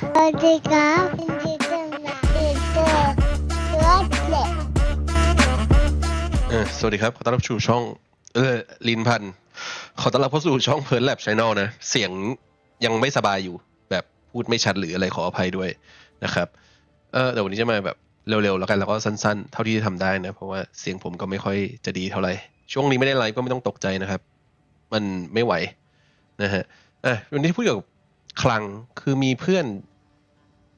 สวัสดีครับยินดีต้อนรับสู่รถเล็กเออสวัสดีครับ ขอต้อนรับสู่ช่อง เออลินพันธ์ขอต้อนรับเข้าสู่ช่องเพิร์ลแลบช n แนลนะ เสียงยังไม่สบายอยู่ แบบพูดไม่ชัดหรืออะไรขออภัยด้วยนะครับ เออแต่วันนี้จะมาแบบเร็วๆ แล้วกันแล้วก็สั้นๆ เท่าที่จะทำได้นะ เพราะว่าเสียงผมก็ไม่ค่อยจะดีเท่าไหร่ ช่วงนี้ไม่ได้ไลฟ์ก็ไม่ต้องตกใจนะครับ มันไม่ไหวนะฮะอะวันนี้พูดเกี่ยวกับ คลังคือมีเพื่อน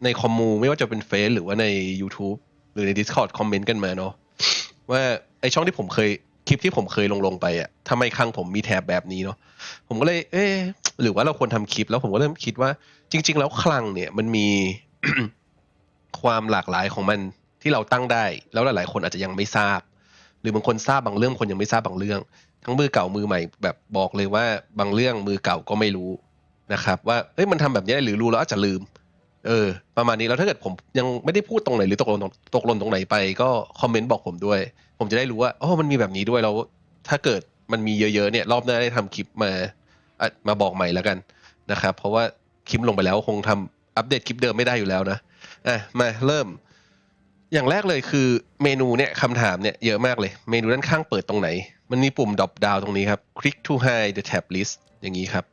ในคอมมูไม่ว่าจะเป็นเฟซหรือว่าใน YouTube หรือใน Discord คอมเมนต์กันมาเนาะว่าไอช่องที่ผมเคยคลิปที่ผมเคยลงลงไปอะทำไมครั้งผมมีแถบแบบนี้เนาะผมก็เลย เอ๊หรือว่าเราควรทำคลิปแล้วผมก็เริ่มคิดว่า จริง ๆ แล้วคลังเนี่ยมันมีความหลากหลายของมันที่เราตั้งได้ แล้วหลายๆ คนอาจจะยังไม่ทราบ หรือบางคนทราบบางเรื่องคนยังไม่ทราบบางเรื่อง ทั้งมือเก่ามือใหม่ แบบบอกเลยว่าบางเรื่องมือเก่าก็ไม่รู้ นะครับว่าเอ้ยมันทำแบบนี้ได้หรือรู้แล้วอาจจะลืม เออ ประมาณนี้แล้วถ้าเกิดผมยังไม่ได้พูดตรงไหนหรือตกหล่นตรงตกหล่นตรงไหนไป ก็คอมเมนต์บอกผมด้วย ผมจะได้รู้ว่าอ๋อมันมีแบบนี้ด้วยแล้วถ้าเกิดมันมีเยอะๆเนี่ย รอบหน้าได้ทำคลิปมามาบอกใหม่แล้วกันนะครับ เพราะว่าคลิปลงไปแล้วคงทำอัปเดตคลิปเดิมไม่ได้อยู่แล้วนะอะมาเริ่ม อย่างแรกเลยคือเมนูเนี่ยคำถามเนี่ยเยอะมากเลย เมนูด้านข้างเปิดตรงไหน มันมีปุ่ม drop down ตรงนี้ครับ click to hide the tab list อย่างนี้ครับ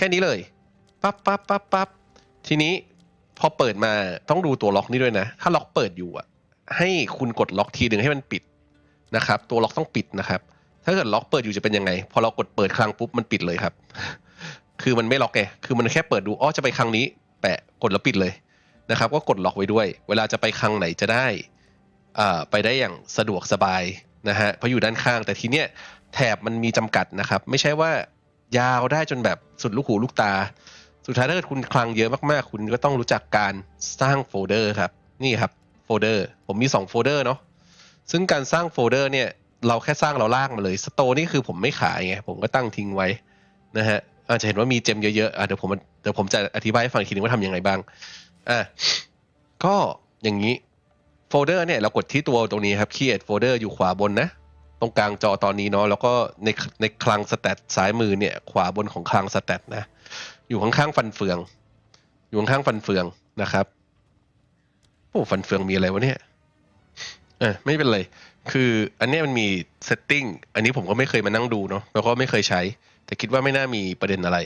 ค่นี้เลยปั๊บปั๊บปั๊บปั๊บทีนี้พอเปิดมาต้องดูตัวล็อกนี้ด้วยนะ ถ้าล็อกเปิดอยู่อะ ให้คุณกดล็อกทีหนึ่งให้มันปิดนะครับ ตัวล็อกต้องปิดนะครับ ถ้าเกิดล็อกเปิดอยู่จะเป็นยังไง พอเรากดเปิดครั้งปุ๊บมันปิดเลยครับ คือมันไม่ล็อกไงคือมันแค่เปิดดูอ๋อจะไปครั้งนี้ แปะกดแล้วปิดเลยนะครับ ก็กดล็อกไว้ด้วย เวลาจะไปครั้งไหนจะได้อ่าไปได้อย่างสะดวกสบายนะฮะเพราะอยู่ด้านข้างแต่ทีเนี้ยแถบมันมีจำกัดนะครับ ไม่ใช่ว่า ยาวได้จนแบบสุดลูกหูลูกตา สุดท้ายถ้าเกิดคุณคลังเยอะมากๆ คุณก็ต้องรู้จักการสร้างโฟลเดอร์ครับ นี่ครับโฟลเดอร์ ผมมี 2 โฟลเดอร์เนาะ ซึ่งการสร้างโฟลเดอร์เนี่ยเราแค่สร้างเราลากมาเลยสโตนี่คือผมไม่ขายไงผมก็ตั้งทิ้งไว้นะฮะอาจจะเห็นว่ามีเจมเยอะๆอะเดี๋ยวผมเดี๋ยวผมจะอธิบายให้ฟังทีนึงว่าทำยังไงบ้างอะก็อย่างนี้โฟลเดอร์เนี่ยเรากดที่ตัวตรงนี้ครับ create folder อยู่ขวาบนนะ ตรงกลางจอตอนนี้เนาะแล้วก็ในในคลังสแตทซ้ายมือเนี่ย ขวาบนของคลังสแตทนะ อยู่ข้างๆฟันเฟือง อยู่ข้างๆฟันเฟืองนะครับโอ้ฟันเฟืองมีอะไรวะเนี่ยเออไม่เป็นไร คืออันนี้มันมีเซตติ้งอันนี้ผมก็ไม่เคยมานั่งดูเนาะแล้วก็ไม่เคยใช้ แต่คิดว่าไม่น่ามีประเด็นอะไร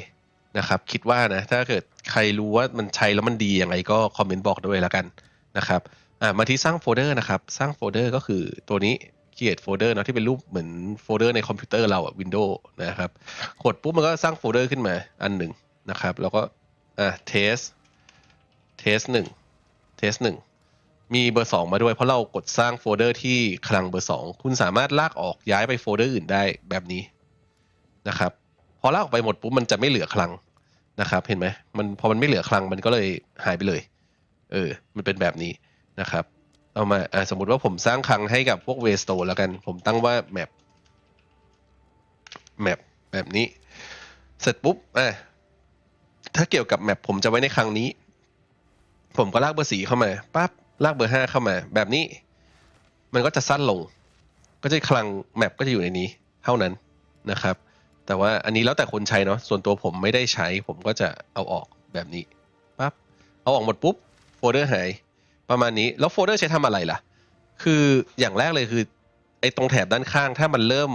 นะครับ คิดว่านะ ถ้าเกิดใครรู้ว่ามันใช้แล้วมันดียังไงก็คอมเมนต์บอกด้วยแล้วกันนะครับอ่ามาที่สร้างโฟลเดอร์นะครับ สร้างโฟลเดอร์ก็คือตัวนี้ create folder เนาะที่เป็นรูปเหมือนโฟลเดอร์ในคอมพิวเตอร์เราอะ Windows นะครับ กดปุ๊บมันก็สร้างโฟลเดอร์ขึ้นมาอันหนึ่งนะครับ แล้วก็อะ test test หนึ่ง test หนึ่งมีเบอร์สองมาด้วยเพราะเรากดสร้างโฟลเดอร์ที่คลังเบอร์สองคุณสามารถลากออกย้ายไปโฟลเดอร์อื่นได้แบบนี้นะครับ พอลากออกไปหมดปุ๊บมันจะไม่เหลือคลังนะครับ เห็นไหมมันพอมันไม่เหลือคลังมันก็เลยหายไปเลย เออ มันเป็นแบบนี้นะครับ เอามาอะสมมติว่าผมสร้างคลังให้กับพวกเวสโตแล้วกัน ผมตั้งว่า map map แบบนี้ เสร็จปุ๊บอะถ้าเกี่ยวกับแมปผมจะไว้ในคลังนี้ ผมก็ลากเบอร์สีเข้ามาปั๊บลากเบอร์ห้าเข้ามา แบบนี้ มันก็จะสั้นลง ก็จะคลังแมปก็จะอยู่ในนี้ เท่านั้นนะครับ แต่ว่าอันนี้แล้วแต่คนใช้เนาะส่วนตัวผมไม่ได้ใช้ ผมก็จะเอาออกแบบนี้ปั๊บเอาออกหมดปุ๊บโฟลเดอร์หาย ประมาณนี้ แล้วโฟลเดอร์ใช้ทำอะไรล่ะ คืออย่างแรกเลยคือ ไอ้ตรงแถบด้านข้าง ถ้ามันเริ่ม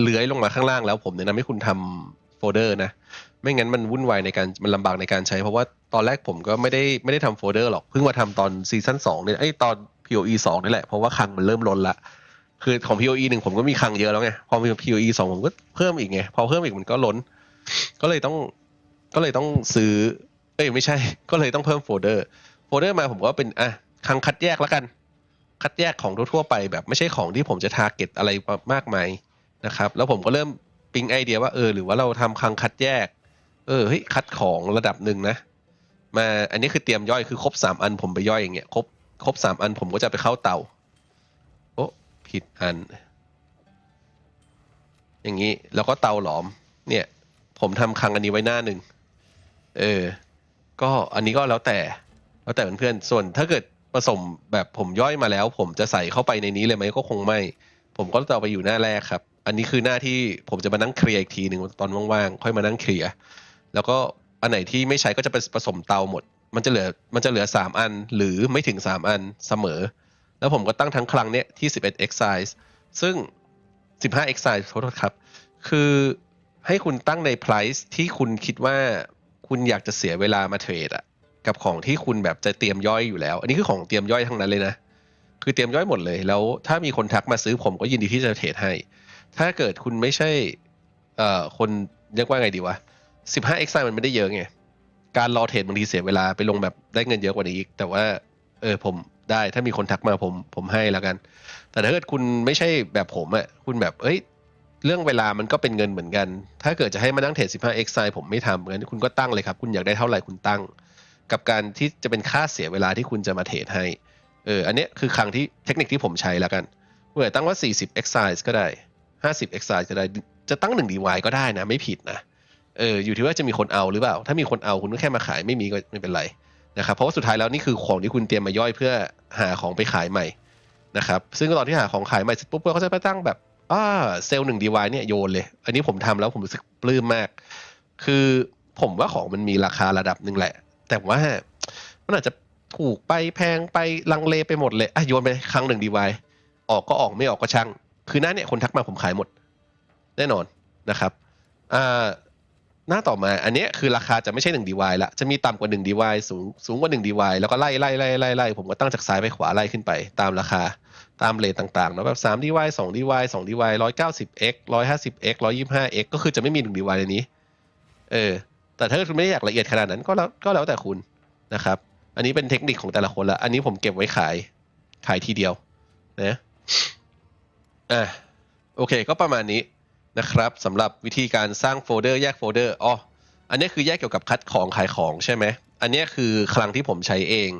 เลื้อยลงมาข้างล่างแล้วผมแนะนำให้คุณทำโฟลเดอร์นะ ไม่งั้นมันวุ่นวายในการมันลำบากในการใช้ เพราะว่าตอนแรกผมก็ไม่ได้ไม่ได้ทำโฟลเดอร์หรอก เพิ่งมาทำตอนซีซั่นสองเนี่ยไอ้ตอน POE สองนี่แหละ เพราะว่าคังมันเริ่มล้นละ คือของ POE หนึ่งผมก็มีคังเยอะแล้วไง พอมี POE สองผมก็เพิ่มอีกไง พอเพิ่มอีกมันก็ล้น ก็เลยต้องก็เลยต้องซื้อ เอ้ยไม่ใช่ ก็เลยต้องเพิ่มโฟลเดอร์ โฟลเดอร์มาผมก็เป็นอะ คลังคัดแยกแล้วกัน คัดแยกของทั่วๆไป แบบไม่ใช่ของที่ผมจะทาร์เก็ตอะไรมากมายนะครับ แล้วผมก็เริ่มปิ๊งไอเดียว่าเออหรือว่าเราทำคลังคัดแยก เออเฮ้ยคัดของระดับหนึ่งนะ มาอันนี้คือเตรียมย่อยคือครบสามอันผมไปย่อยอย่างเงี้ยครบครบสามอันผมก็จะไปเข้าเตาโอ้ผิดอัน อย่างนี้แล้วก็เตาหลอม เนี่ย ผมทำคลังอันนี้ไว้หน้าหนึ่งเออ ก็อันนี้ก็แล้วแต่ แล้วแต่เพื่อนๆส่วนถ้าเกิด ผสมแบบผมย่อยมาแล้ว ผมจะใส่เข้าไปในนี้เลยไหมก็คงไม่ ผมก็จะเอาไปอยู่หน้าแรกครับ อันนี้คือหน้าที่ผมจะมานั่งเคลียร์อีกทีหนึ่งตอนว่างๆค่อยมานั่งเคลียร์แล้วก็อันไหนที่ไม่ใช้ก็จะไปผสมเตาหมด มันจะเหลือมันจะเหลือสามอันหรือไม่ถึงสามอันเสมอ แล้วผมก็ตั้งทั้งครั้งเนี้ยที่สิบเอ็ด exercise ซึ่งสิบห้า exercise โทษครับ คือให้คุณตั้งใน price ที่คุณคิดว่าคุณอยากจะเสียเวลามาเทรดอะ กับของที่คุณแบบจะเตรียมย่อยอยู่แล้ว อันนี้คือของเตรียมย่อยทั้งนั้นเลยนะ คือเตรียมย่อยหมดเลย แล้วถ้ามีคนทักมาซื้อผมก็ยินดีที่จะเทรดให้ ถ้าเกิดคุณไม่ใช่เอ่อคนเรียกว่าไงดีวะสิบห้า x มันไม่ได้เยอะไง การรอเทรดบางทีเสียเวลาไปลงแบบได้เงินเยอะกว่านี้อีก แต่ว่าเออผมได้ถ้ามีคนทักมาผมผมให้แล้วกัน แต่ถ้าเกิดคุณไม่ใช่แบบผมอะคุณแบบเอ้ยเรื่องเวลามันก็เป็นเงินเหมือนกัน ถ้าเกิดจะให้มานั่งเทรด 15 x ผมไม่ทำงั้นคุณก็ตั้งเลยครับ คุณอยากได้เท่าไหร่คุณตั้ง กับการที่จะเป็นค่าเสียเวลาที่คุณจะมาเทรดให้ เออ อันนี้คือครั้งที่เทคนิคที่ผมใช้แล้วกันเมื่อตั้งว่า 40 exercise ก็ได้ 50 exercise ก็ได้ จะตั้ง 1 DY ก็ได้นะ ไม่ผิดนะ เออ อยู่ที่ว่าจะมีคนเอาหรือเปล่า ถ้ามีคนเอาคุณก็แค่มาขายไม่มีก็ไม่เป็นไรนะครับ เพราะว่าสุดท้ายแล้วนี่คือของที่คุณเตรียมมาย่อยเพื่อหาของไปขายใหม่นะครับ ซึ่งตอนที่หาของขายใหม่เสร็จปุ๊บก็จะไปตั้งแบบอ่าเซลล์หนึ่ง DY เนี่ยโยนเลย อันนี้ผมทำแล้วผมรู้สึกปลื้มมาก คือผมว่าของมันมีราคาระดับหนึ่งแหละ แต่ว่ามันอาจจะถูกไปแพงไปลังเลไปหมดเลยอะโยนไปครั้งหนึ่ง DY ออกก็ออกไม่ออกก็ช่าง คือหน้าเนี่ยคนทักมาผมขายหมด แน่นอนนะครับอ่าหน้าต่อมาอันนี้คือราคาจะไม่ใช่1 DY ละจะมีต่ำกว่า1 DY สูงสูงกว่า1 DY แล้วก็ไล่ไล่ไล่ไล่ไล่ผมก็ตั้งจากซ้ายไปขวาไล่ขึ้นไป ตามราคาตามเลทต่างๆเนาะแบบ3 DY 2 DY 2 DY 190x 150x 125x ก็คือจะไม่มี1 DY ในนี้ เออ แต่ถ้าคุณไม่ได้อยากละเอียดขนาดนั้นก็แล้วก็แล้วแต่คุณนะครับ อันนี้เป็นเทคนิคของแต่ละคนละ อันนี้ผมเก็บไว้ขายขายทีเดียวนะอะโอเค ก็ประมาณนี้นะครับสำหรับวิธีการสร้างโฟลเดอร์แยกโฟลเดอร์อ๋ออันนี้คือแยกเกี่ยวกับคัดของขายของใช่ไหมอันนี้คือคลังที่ผมใช้เอง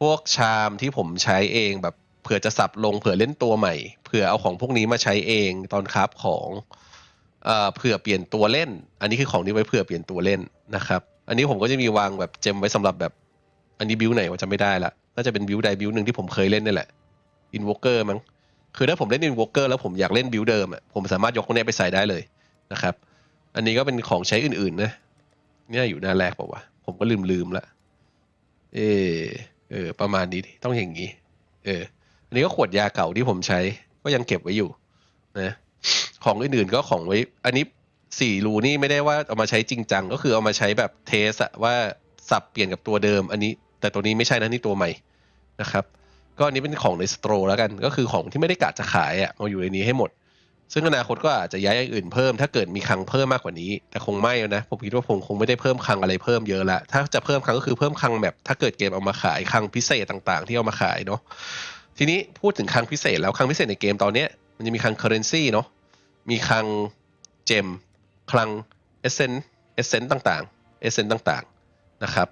พวกชามที่ผมใช้เองแบบเผื่อจะสับลงเผื่อเล่นตัวใหม่เผื่อเอาของพวกนี้มาใช้เองตอนคราฟของ เอ่อเผื่อเปลี่ยนตัวเล่น อันนี้คือของที่ไว้เผื่อเปลี่ยนตัวเล่นนะครับ อันนี้ผมก็จะมีวางแบบเจมไว้สำหรับแบบ อันนี้บิวไหนว่าจะไม่ได้ละ น่าจะเป็นบิวใดบิวหนึ่งที่ผมเคยเล่นนี่แหละอินวอ k เกอร์มั้ง คือถ้าผมเล่นอินวอ k เกอร์แล้วผมอยากเล่นบิวเดิมอะ ผมสามารถยกพวกนี้ไปใส่ได้เลยนะครับ อันนี้ก็เป็นของใช้อื่นๆนะ เนี่ยอยู่หน้าแรกป่าวะ ผมก็ลืมลืมๆละ เออเออ ประมาณนี้ ต้องอย่างนี้ เออ อันนี้ก็ขวดยาเก่าที่ผมใช้ ก็ยังเก็บไว้อยู่ นะ ของอื่นๆก็ของไว้ อันนี้สี่รูนี่ไม่ได้ว่าเอามาใช้จริงจังก็คือเอามาใช้แบบเทสอะว่าสับเปลี่ยนกับตัวเดิม อันนี้ แต่ตัวนี้ไม่ใช่นะนี่ตัวใหม่นะครับ ก็อันนี้เป็นของในสโตรแล้วกันก็คือของที่ไม่ได้กะจะขายอะมาอยู่ในนี้ให้หมด ซึ่งอนาคตก็อาจจะย้ายอย่างอื่นเพิ่ม ถ้าเกิดมีคลังเพิ่มมากกว่านี้ แต่คงไม่นะผมคิดว่าผมคงไม่ได้เพิ่มคลังอะไรเพิ่มเยอะละถ้าจะเพิ่มคลังก็คือเพิ่มคลังแบบถ้าเกิดเกมเอามาขายคลังพิเศษต่าง ๆ ที่เอามาขายเนาะทีนี้พูดถึงคลังพิเศษแล้วคลังพิเศษในเกมตอนเนี้ยมันจะมีคลังเคอร์เรนซีเนาะ มีคลังเจม คลังเอเซนเอเซนต่างๆเอเซนต่างๆนะครับ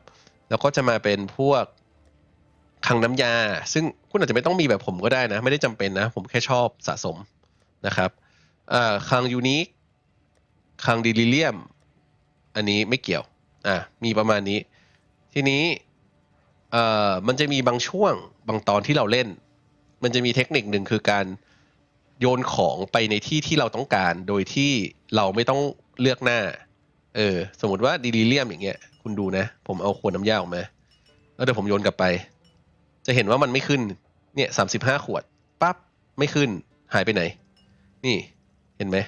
แล้วก็จะมาเป็นพวกคลังน้ำยา ซึ่งคุณอาจจะไม่ต้องมีแบบผมก็ได้นะ ไม่ได้จำเป็นนะ ผมแค่ชอบสะสมนะครับคลังยูนิคคลังดิลิเลียม อันนี้ไม่เกี่ยวอ่ามีประมาณนี้ ทีนี้เอ่อมันจะมีบางช่วงบางตอนที่เราเล่น มันจะมีเทคนิคหนึ่งคือการ โยนของไปในที่ที่เราต้องการ โดยที่เราไม่ต้องเลือกหน้า เออ สมมติว่าดิลิเลียมอย่างเงี้ย คุณดูนะ ผมเอาขวดน้ำยาออกมาแล้วเดี๋ยวผมโยนกลับไป จะเห็นว่ามันไม่ขึ้น เนี่ยสามสิบห้าขวดปั๊บไม่ขึ้น หายไปไหน นี่เห็นไหม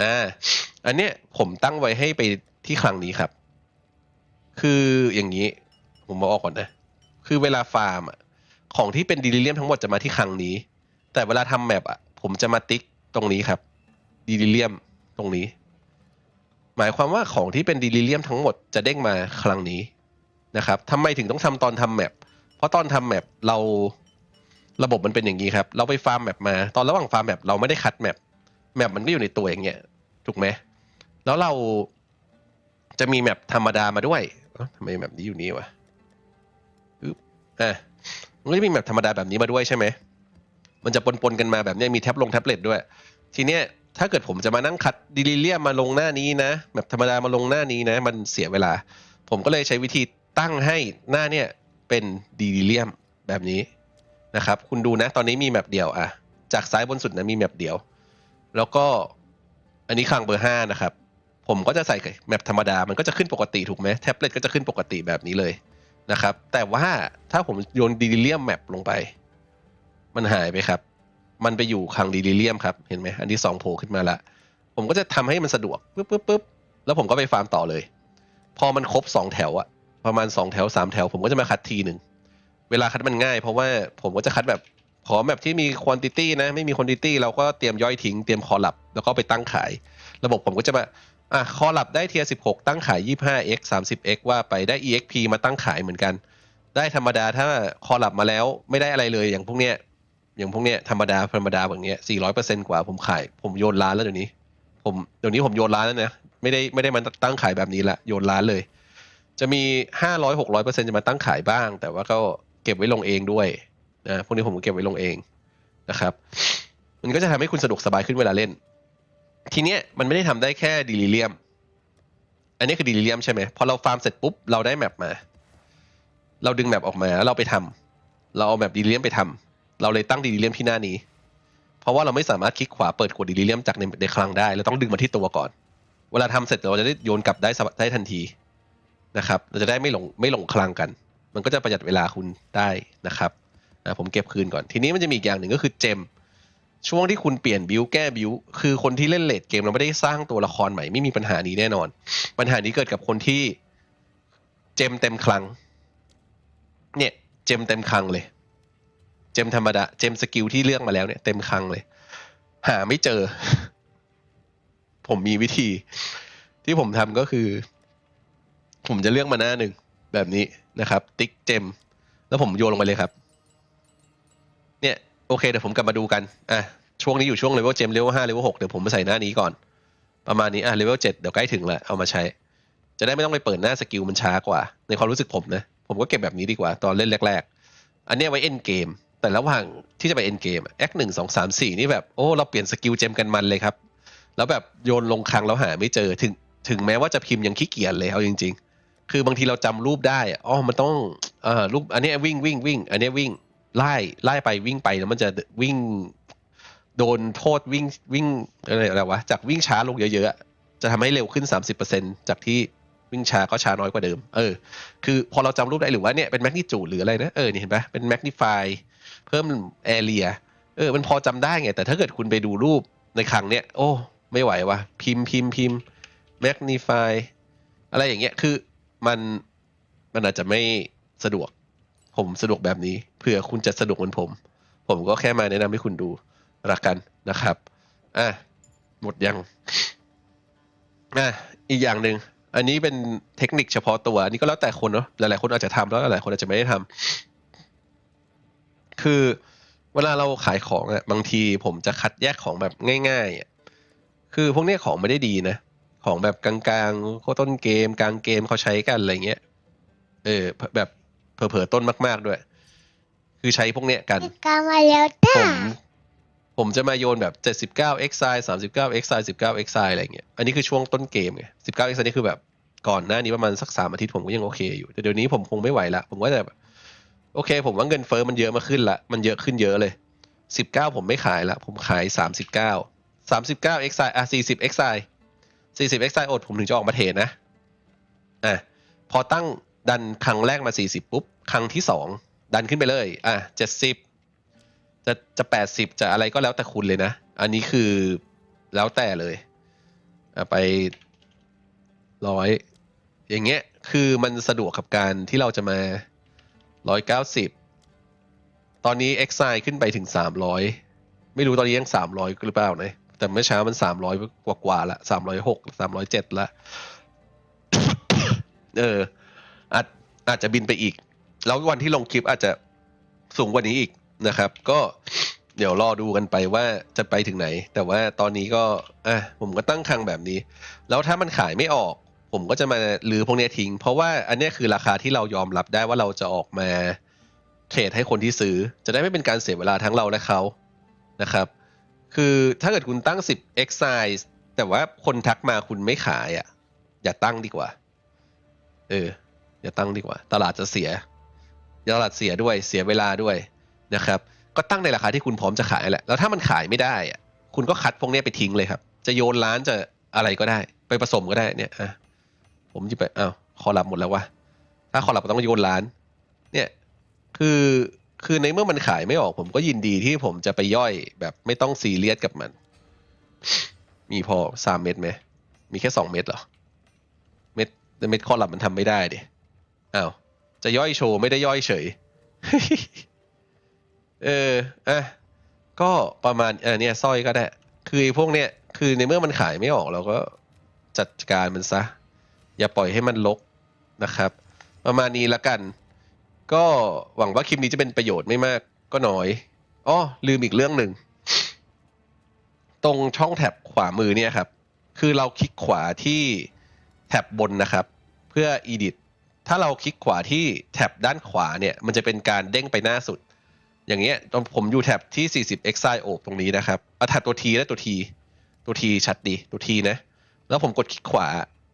อ่าอันเนี้ยผมตั้งไว้ให้ไปที่คลังนี้ครับ คืออย่างนี้ ผมมาออกก่อนนะ คือเวลาฟาร์มอะของที่เป็นดิลิเลียมทั้งหมดจะมาที่คลังนี้ แต่เวลาทำแมปอะ ผมจะมาติ๊กตรงนี้ครับดิลิเลียมตรงนี้ หมายความว่าของที่เป็นดิลิเลียมทั้งหมดจะเด้งมาคลังนี้นะครับทำไมถึงต้องทำตอนทำแมปเพราะตอนทำแมปเราระบบมันเป็นอย่างนี้ครับ เราไปฟาร์มแมปมา ตอนระหว่างฟาร์มแมปเราไม่ได้คัดแมปแมปมันก็อยู่ในตัวอย่างเงี้ยถูกไหมแล้วเราจะมีแมปธรรมดามาด้วยทำไมแมปนี้อยู่นี่วะอึ๊บอะมันก็จะมีแมปธรรมดาแบบนี้มาด้วยใช่ไหม มันจะปนๆกันมาแบบนี้มีแท็บลงแท็บเล็ตด้วย ทีเนี้ยถ้าเกิดผมจะมานั่งคัดดิลิเลียมมาลงหน้านี้นะแบบธรรมดามาลงหน้านี้นะ มันเสียเวลา ผมก็เลยใช้วิธีตั้งให้หน้าเนี่ยเป็นดิลิเลียมแบบนี้นะครับ คุณดูนะตอนนี้มีแมปเดียวอะจากซ้ายบนสุดนะมีแมปเดียว แล้วก็อันนี้คลังเบอร์ห้านะครับ ผมก็จะใส่แมปธรรมดา มันก็จะขึ้นปกติถูกไหมแท็บเล็ตก็จะขึ้นปกติแบบนี้เลยนะครับ แต่ว่าถ้าผมโยนดีเลียมแมปลงไป มันหายไปครับ มันไปอยู่คลังดีเลียมครับ เห็นไหมอันที่สองโผล่ขึ้นมาละ ผมก็จะทำให้มันสะดวกปุ๊บปุ๊บปุ๊บแล้วผมก็ไปฟาร์มต่อเลย พอมันครบสองแถวอะประมาณสองแถวสามแถว ผมก็จะมาคัดทีหนึ่ง เวลาคัดมันง่าย เพราะว่าผมก็จะคัดแบบขอแบบที่มีควอนติตี้นะ ไม่มีควอนติตี้เราก็เตรียมย่อยทิ้งเตรียมคอลับ แล้วก็ไปตั้งขาย ระบบผมก็จะมาอะคอลับได้เทียสิบหกตั้งขาย 25x 30x ว่าไปได้ exp มาตั้งขายเหมือนกัน ได้ธรรมดาถ้าคอลับมาแล้วไม่ได้อะไรเลยอย่างพวกเนี้ย อย่างพวกเนี้ยธรรมดาธรรมดาแบบเนี้ยสี่ร้อยเปอร์เซ็นกว่าผมขายผมโยนร้านแล้วเดี๋ยวนี้ ผมเดี๋ยวนี้ผมโยนร้านแล้วนะไม่ได้ไม่ได้มาตั้งขายแบบนี้ละโยนร้านเลย จะมีห้าร้อยหกร้อยเปอร์เซ็นจะมาตั้งขายบ้าง แต่ว่าก็เก็บไว้ลงเองด้วยนะพวกนี้ผมเก็บไว้ลงเองนะครับ มันก็จะทำให้คุณสะดวกสบายขึ้นเวลาเล่น ทีเนี้ยมันไม่ได้ทำได้แค่ดีลิเลียม อันนี้คือดีลิเลียมใช่ไหมพอเราฟาร์มเสร็จปุ๊บเราได้แมปมา เราดึงแมปออกมาแล้วเราไปทำเราเอาแมปดีลิเลียมไปทำ เราเลยตั้งดีลิเลียมที่หน้านี้ เพราะว่าเราไม่สามารถคลิกขวาเปิดกดดีลิเลียมจากในในคลังได้เราต้องดึงมาที่ตัวก่อน เวลาทำเสร็จเราจะได้โยนกลับได้ได้ทันทีนะครับ เราจะได้ไม่หลงไม่หลงคลังกัน มันก็จะประหยัดเวลาคุณได้นะครับอะผมเก็บคืนก่อน ทีนี้มันจะมีอีกอย่างหนึ่งก็คือเจมช่วงที่คุณเปลี่ยนบิวแก้บิวคือคนที่เล่นเลดเกมเราไม่ได้สร้างตัวละครใหม่ไม่มีปัญหานี้แน่นอน ปัญหานี้เกิดกับคนที่เจมเต็มคลัง เนี่ย เจมเต็มคลังเลย เจมธรรมดา เจมสกิลที่เลือกมาแล้วเนี่ยเต็มคลังเลย หาไม่เจอ ผมมีวิธี ที่ผมทำก็คือ ผมจะเลือกมาหน้าหนึ่งแบบนี้นะครับ ติ๊กเจม แล้วผมโยนลงไปเลยครับ เนี่ย โอเคเดี๋ยวผมกลับมาดูกันอะช่วงนี้อยู่ช่วงเลเวลเจมเลเวลห้าเลเวลหกเดี๋ยวผมมาใส่หน้านี้ก่อน ประมาณนี้อะเลเวลเจ็ดเดี๋ยวใกล้ถึงล้วเอามาใช้ จะได้ไม่ต้องไปเปิดหน้าสกิลมันช้ากว่า ในความรู้สึกผมนะ ผมก็เก็บแบบนี้ดีกว่า ตอนเล่นแรก ๆ อันนี้ไว้เอ็นเกม แต่ระหว่างที่จะไปเอ็นเกมแอคหนึ่งสองสามสี่นี่แบบโอ้เราเปลี่ยนสกิลเจมกันมันเลยครับ แล้วแบบโยนลงคลังแล้วหาไม่เจอถึงถึงแม้ว่าจะพิมพ์ยังขี้เกียจเลยเอาจริง ๆ คือบางทีเราจำรูปได้อ๋อมันต้องเอ่อรูปอันนี้วิ่งวิ่งวิ่ง อันนี้วิ่งไล่ไล่ไปวิ่งไปแล้วมันจะวิ่งโดนโทษวิ่งวิ่งอะไรอะไรวะจากวิ่งช้าลงเยอะๆอะจะทำให้เร็วขึ้น 30%จากที่วิ่งช้าก็ช้าน้อยกว่าเดิม เออ คือพอเราจำรูปได้หรือว่าเนี่ยเป็นแมกนิจูดหรืออะไรนะ เออ นี่เห็นปะเป็นแมกนิฟาย เพิ่มแอเรียเออมันพอจำได้ไง แต่ถ้าเกิดคุณไปดูรูปในครั้งเนี้ย โอ้ ไม่ไหววะพิมพ์พิมพ์พิมพ์แมกนิฟายอะไรอย่างเงี้ยคือมันมันอาจจะไม่สะดวก ผมสะดวกแบบนี้เผื่อคุณจะสะดวกเหมือนผม ผมก็แค่มาแนะนำให้คุณดูรักกันนะครับอะหมดยังอะอีกอย่างหนึ่งอันนี้เป็นเทคนิคเฉพาะตัว อันนี้ก็แล้วแต่คนเนาะหลายๆคนอาจจะทำแล้วหลายคนอาจจะไม่ได้ทำ คือเวลาเราขายของอะบางทีผมจะคัดแยกของแบบง่ายๆอะคือพวกเนี้ยของไม่ได้ดีนะ ของแบบกลางๆโคต้นเกม กลางเกมเขาใช้กันอะไรเงี้ย เออ แบบเผลอๆต้นมาก ๆด้วย คือใช้พวกเนี้ยกัน กามาแล้วจ้าผมผมจะมาโยนแบบ 79 x i 39 x i 19 x i อะไรเงี้ย อันนี้คือช่วงต้นเกมไง19 x i นี่คือแบบก่อนหน้านี้ประมาณสักสามอาทิตย์ผมก็ยังโอเคอยู่ แต่เดี๋ยวนี้ผมคงไม่ไหวละ ผมก็จะแบบ โอเค ผมว่าเงินเฟ้อมันเยอะมาขึ้นละ มันเยอะขึ้นเยอะเลย19ผมไม่ขายละ ผมขาย39 39 x i อะ40 x i 40 x i อดผมถึงจะออกมาเทรดนะ อะ พอตั้งดันครั้งแรกมา40ปุ๊บ ครั้งที่สองดันขึ้นไปเลย อะ70จะจะแปดสิบจะอะไรก็แล้วแต่คุณเลยนะ อันนี้คือแล้วแต่เลย อะไปร้อยอย่างเงี้ย คือมันสะดวกกับการที่เราจะมา ร้อยเก้าสิบตอนนี้ x i ขึ้นไปถึงสามร้อยไม่รู้ตอนนี้ยังสามร้อยหรือเปล่านะแต่เมื่อเช้ามันสามร้อยกว่ากว่าละสามร้อยหกสามร้อยเจ็ดละเอออาจอาจจะบินไปอีก แล้ววันที่ลงคลิปอาจจะสูงกว่านี้อีกนะครับ ก็เดี๋ยวรอดูกันไปว่าจะไปถึงไหน แต่ว่าตอนนี้ก็อะผมก็ตั้งคังแบบนี้ แล้วถ้ามันขายไม่ออก ผมก็จะมาลือพวกเนี้ยทิ้ง เพราะว่าอันเนี้ยคือราคาที่เรายอมรับได้ว่าเราจะออกมาเทรดให้คนที่ซื้อ จะได้ไม่เป็นการเสียเวลาทั้งเราและเขานะครับ คือถ้าเกิดคุณตั้ง 10 x size แต่ว่าคนทักมาคุณไม่ขายอะ อย่าตั้งดีกว่า เออ อย่าตั้งดีกว่า ตลาดจะเสียตลาดเสียด้วยเสียเวลาด้วยนะครับ ก็ตั้งในราคาที่คุณพร้อมจะขายแหละ แล้วถ้ามันขายไม่ได้อะคุณก็คัดพวกเนี้ยไปทิ้งเลยครับ จะโยนร้านจะอะไรก็ได้ ไปผสมก็ได้เนี่ยอะ ผมจะไปอ้าวคอลับหมดแล้ววะถ้าคอลับก็ต้องโยนร้าน เนี่ย คือคือในเมื่อมันขายไม่ออก ผมก็ยินดีที่ผมจะไปย่อยแบบไม่ต้องซีเรียสกับมัน มีพอสามเม็ดไหมมีแค่สองเม็ดเหรอ เม็ดเม็ดขอลับมันทำไม่ได้ดิอ้าวจะย่อยโชว์ไม่ได้ย่อยเฉย เอออะก็ประมาณเออเนี่ยสร้อยก็ได้ คือพวกเนี้ยคือในเมื่อมันขายไม่ออกเราก็จัดการมันซะ อย่าปล่อยให้มันลกนะครับ ประมาณนี้ละกัน ก็หวังว่าคลิปนี้จะเป็นประโยชน์ไม่มากก็น้อยอ้อลืมอีกเรื่องหนึ่ง ตรงช่องแท็บขวามือเนี่ยครับ คือเราคลิกขวาที่แท็บบนนะครับ เพื่อ edit ถ้าเราคลิกขวาที่แท็บด้านขวาเนี่ย มันจะเป็นการเด้งไปหน้าสุด อย่างเงี้ยตอนผมอยู่แท็บที่ 40 exile โอบตรงนี้นะครับเอาแท็บตัว T และตัว T ตัว T ชัดดี ตัว T นะ แล้วผมกดคลิกขวา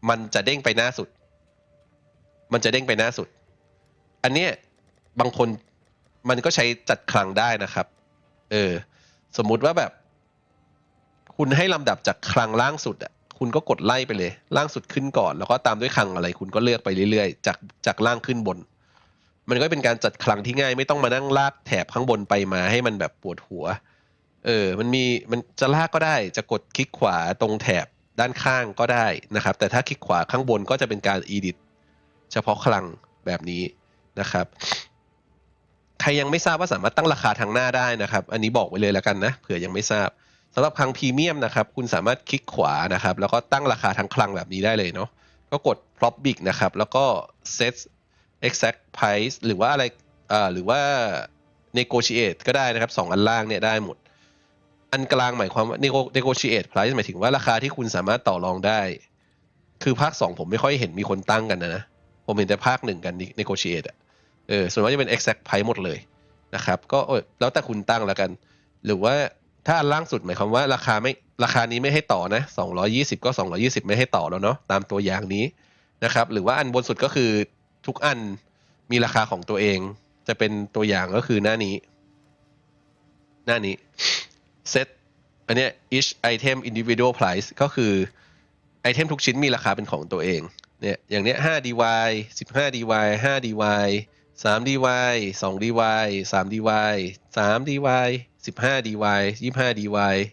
มันจะเด้งไปหน้าสุด มันจะเด้งไปหน้าสุด อันเนี้ยบางคนมันก็ใช้จัดคลังได้นะครับ เออ สมมุติว่าแบบ คุณให้ลำดับจากคลังล่างสุดอะคุณก็กดไล่ไปเลย ล่างสุดขึ้นก่อน แล้วก็ตามด้วยคลังอะไร คุณก็เลือกไปเรื่อยๆ จากจากล่างขึ้นบน มันก็เป็นการจัดคลังที่ง่าย ไม่ต้องมานั่งลากแถบข้างบนไปมาให้มันแบบปวดหัว เออ มันมีมันจะลากก็ได้ จะกดคลิกขวาตรงแถบ ด้านข้างก็ได้นะครับ แต่ถ้าคลิกขวาข้างบนก็จะเป็นการ edit เฉพาะคลังแบบนี้นะครับ ใครยังไม่ทราบว่าสามารถตั้งราคาทางหน้าได้นะครับ อันนี้บอกไว้เลยแล้วกันนะเผื่อยังไม่ทราบสำหรับคลังพรีเมียมนะครับ คุณสามารถคลิกขวานะครับ แล้วก็ตั้งราคาทางคลังแบบนี้ได้เลยเนาะก็กด prop big นะครับ แล้วก็ set exact price หรือว่าอะไรอ่าหรือว่า negotiate ก็ได้นะครับสองอันล่างเนี่ยได้หมด อันกลางหมายความว่า nego- negotiate price หมายถึงว่าราคาที่คุณสามารถต่อรองได้ คือภาคสองผมไม่ค่อยเห็นมีคนตั้งกันนะนะ ผมเห็นแต่ภาคหนึ่งกัน negotiate อะเออส่วนมากจะเป็น exact price หมดเลยนะครับ ก็แล้วแต่คุณตั้งแล้วกัน หรือว่าถ้าอันล่างสุดหมายความว่าราคาไม่ราคานี้ไม่ให้ต่อนะ 220 ก็ 220 ไม่ให้ต่อแล้วเนาะตามตัวอย่างนี้นะครับ หรือว่าอันบนสุดก็คือทุกอันมีราคาของตัวเอง จะเป็นตัวอย่างก็คือหน้านี้ หน้านี้ set อันเนี้ย each item individual price ก็คือไอเทมทุกชิ้นมีราคาเป็นของตัวเองเนี่ยอย่างเนี้ย5 dy 15 dy 5 dy 3 dy 2 dy 3 dy 3 dy 15 dy 25 dy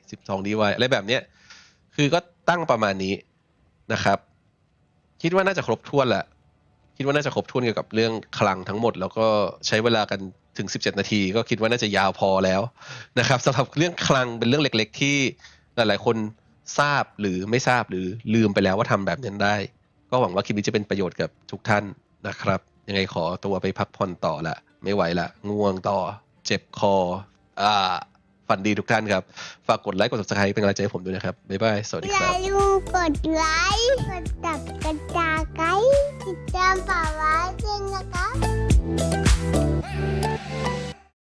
12 dy อะไรแบบเนี้ยคือก็ตั้งประมาณนี้นะครับ คิดว่าน่าจะครบถ้วนแหละคิดว่าน่าจะครบถ้วนเกี่ยวกับเรื่องคลังทั้งหมด แล้วก็ใช้เวลากัน ถึง 17 นาที ก็คิดว่าน่าจะยาวพอแล้วนะครับสำหรับเรื่องคลังเป็นเรื่องเล็ก ๆ ที่หลายๆคนทราบหรือไม่ทราบหรือลืมไปแล้วว่าทำแบบนั้นได้ ก็หวังว่าคลิปนี้จะเป็นประโยชน์กับทุกท่านนะครับ ยังไงขอตัวไปพักผ่อนต่อละ ไม่ไหวละง่วงต่อ เจ็บคออ่าฝันดีทุกท่านครับ ฝากกดไลค์กด subscribe เป็นกำลังใจให้ผมด้วยนะครับ บ๊ายบาย สวัสดีอคย่ารับลืมกดไลค์กดตับกระจายไกด์ติดตามป่าไว้ด้วยนะครับ